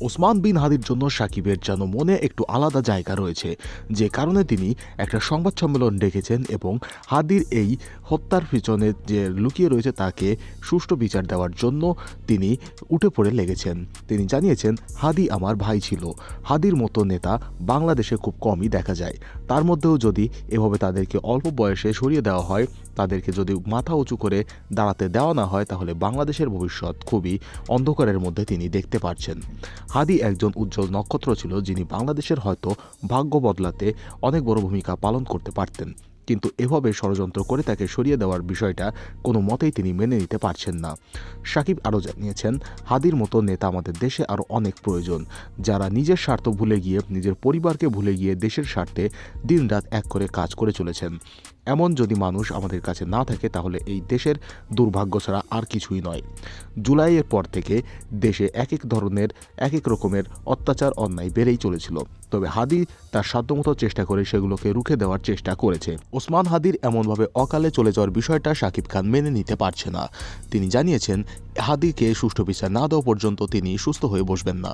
ওসমান বিন হাদির জন্য সাকিবের যেন মনে একটু আলাদা জায়গা রয়েছে, যে কারণে তিনি একটা সংবাদ সম্মেলন ডেকেছেন এবং হাদির এই হত্যার পিছনে যে লুকিয়ে রয়েছে তাকে সুষ্ঠু বিচার দেওয়ার জন্য তিনি উঠে পড়ে লেগেছেন। তিনি জানিয়েছেন, হাদি আমার ভাই ছিল। হাদির মতো নেতা বাংলাদেশে খুব কমই দেখা যায়। তার মধ্যেও যদি এভাবে তাদেরকে অল্প বয়সে সরিয়ে দেওয়া হয়, তাদেরকে যদি মাথা উঁচু করে দাঁড়াতে দেওয়া না হয়, তাহলে বাংলাদেশের ভবিষ্যৎ খুবই অন্ধকারের মধ্যে তিনি দেখতে পাচ্ছেন হাদি একজন উজ্জ্বল নক্ষত্র ছিল যিনি বাংলাদেশের হয়তো ভাগ্য বদলাতে অনেক বড় ভূমিকা পালন করতে পারতেন। কিন্তু এভাবে ষড়যন্ত্র করে তাকে সরিয়ে দেওয়ার বিষয়টা কোনো মতেই তিনি মেনে নিতে পারছেন না। সাকিব আরও জানিয়েছেন, হাদির মতো নেতা আমাদের দেশে আরও অনেক প্রয়োজন। যারা নিজের স্বার্থ ভুলে গিয়ে, নিজের পরিবারকে ভুলে গিয়ে দেশের স্বার্থে দিনরাত এক করে কাজ করে চলেছেন। এমন যদি মানুষ আমাদের কাছে না থাকে, তাহলে এই দেশের দুর্ভাগ্য ছাড়া আর কিছুই নয়। জুলাইয়ের পর থেকে দেশে এক এক ধরনের এক এক রকমের অত্যাচার, অন্যায় বেড়েই চলেছিল। তবে হাদি তার সাধ্যমতো চেষ্টা করে সেগুলোকে রুখে দেওয়ার চেষ্টা করেছে। ওসমান হাদির এমনভাবে অকালে চলে যাওয়ার বিষয়টা শাকিব খান মেনে নিতে পারছে না। তিনি জানিয়েছেন, হাদিকে সুষ্ঠু বিচার না দেওয়া পর্যন্ত তিনি সুস্থ হয়ে বসবেন না।